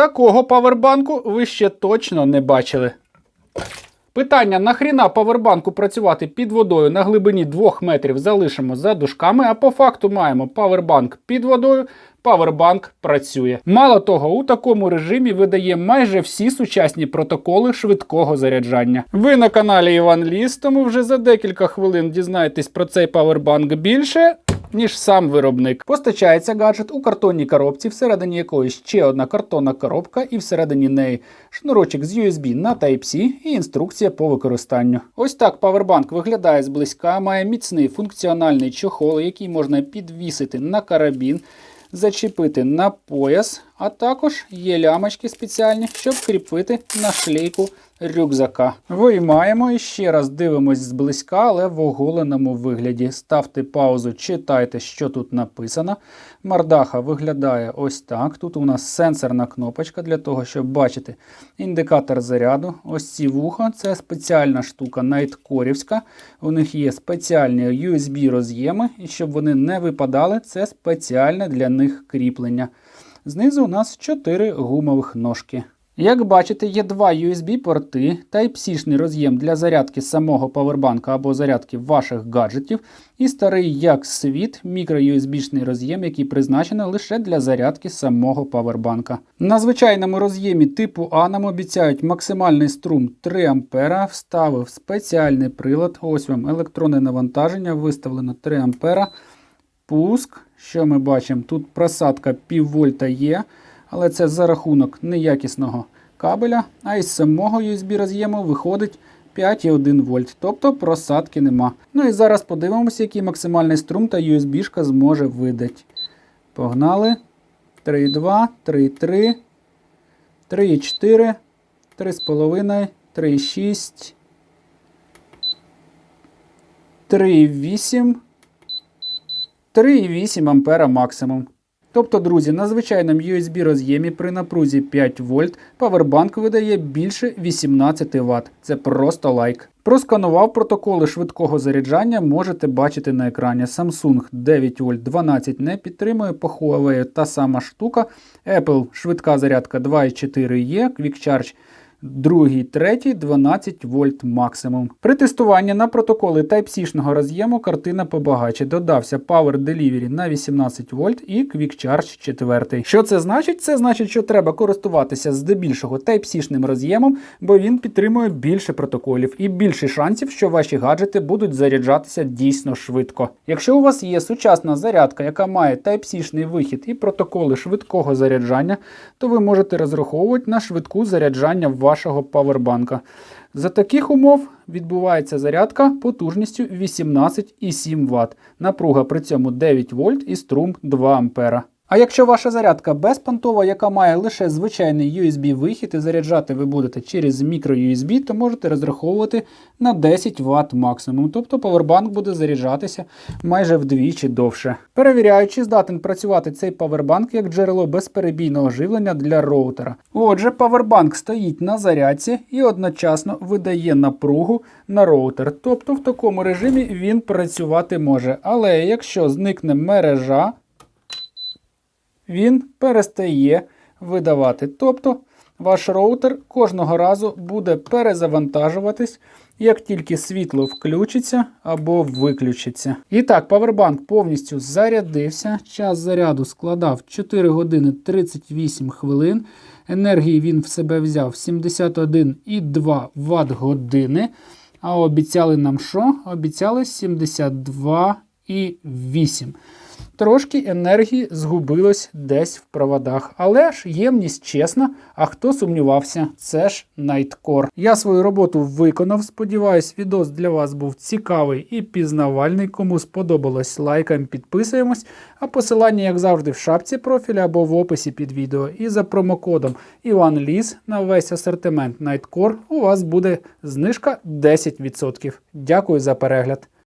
Такого павербанку ви ще точно не бачили. Питання: нахріна павербанку працювати під водою на глибині 2 метрів залишимо за дужками, а по факту маємо павербанк під водою. Павербанк працює. Мало того, у такому режимі видає майже всі сучасні протоколи швидкого заряджання. Ви на каналі Іван Ліс, тому вже за декілька хвилин дізнаєтесь про цей павербанк більше. Ніж сам виробник. Постачається гаджет у картонній коробці, всередині якої ще одна картонна коробка, і всередині неї шнурочок з USB на Type-C і інструкція по використанню. Ось так павербанк виглядає зблизька, має міцний функціональний чохол, який можна підвісити на карабін, зачепити на пояс, а також є лямочки спеціальні, щоб кріпити на шлейку рюкзака. Виймаємо і ще раз дивимось зблизька, але в оголеному вигляді. Ставте паузу, читайте, що тут написано. Мордаха виглядає ось так. Тут у нас сенсорна кнопочка для того, щоб бачити індикатор заряду. Ось ці вуха це спеціальна штука найткорівська. У них є спеціальні USB роз'єми, і щоб вони не випадали, це спеціальне для них кріплення. Знизу у нас 4 гумових ножки. Як бачите, є два USB-порти, Type-C-шний роз'єм для зарядки самого павербанка або зарядки ваших гаджетів, і старий як світ мікро-USB-шний роз'єм, який призначений лише для зарядки самого павербанка. На звичайному роз'ємі типу А нам обіцяють максимальний струм 3 А, вставив спеціальний прилад. Ось вам електронне навантаження, виставлено 3 А. Пуск. Що ми бачимо? Тут просадка пів вольта є, але це за рахунок неякісного кабеля, а із самого USB роз'єму виходить 5,1 вольт, тобто просадки нема. Ну і зараз подивимося, який максимальний струм та USB-шка зможе видати. Погнали. 3,2, 3,3, 3,4, 3,5, 3,6, 3,8. 3,8 ампера максимум. Тобто, друзі, на звичайному USB роз'ємі при напрузі 5 вольт павербанк видає більше 18 Вт. Це просто лайк. Просканував протоколи швидкого заряджання, можете бачити на екрані. Samsung 9 вольт 12 не підтримує, по Huawei та сама штука. Apple швидка зарядка 2,4 є, Quick Charge Другий, третій 12 вольт максимум. При тестуванні на протоколи Type-C-шного роз'єму картина побагаче. Додався Power Delivery на 18 вольт і Quick Charge 4. Що це значить? Це значить, що треба користуватися здебільшого Type-C-шним роз'ємом, бо він підтримує більше протоколів і більше шансів, що ваші гаджети будуть заряджатися дійсно швидко. Якщо у вас є сучасна зарядка, яка має Type-C-шний вихід і протоколи швидкого заряджання, то ви можете розраховувати на швидку заряджання в вашого павербанка. За таких умов відбувається зарядка потужністю 18,7 Вт. Напруга при цьому 9 вольт і струм 2 А. А якщо ваша зарядка безпонтова, яка має лише звичайний USB-вихід і заряджати ви будете через мікро-USB, то можете розраховувати на 10 Вт максимум. Тобто павербанк буде заряджатися майже вдвічі довше. Перевіряючи, здатен працювати цей павербанк як джерело безперебійного живлення для роутера. Отже, павербанк стоїть на зарядці і одночасно видає напругу на роутер. Тобто в такому режимі він працювати може. Але якщо зникне мережа, він перестає видавати. Тобто ваш роутер кожного разу буде перезавантажуватись, як тільки світло включиться або виключиться. І так, павербанк повністю зарядився. Час заряду складав 4 години 38 хвилин. Енергії він в себе взяв 71,2 Вт години. А обіцяли нам що? Обіцяли 72,8. Трошки енергії згубилось десь в проводах. Але ж ємність чесна, а хто сумнівався, це ж Найткор. Я свою роботу виконав. Сподіваюсь, відос для вас був цікавий і пізнавальний. Кому сподобалось, лайкаємо, підписуємось. А посилання, як завжди, в шапці профіля або в описі під відео. І за промокодом Іван Ліс на весь асортимент Найткор у вас буде знижка 10%. Дякую за перегляд.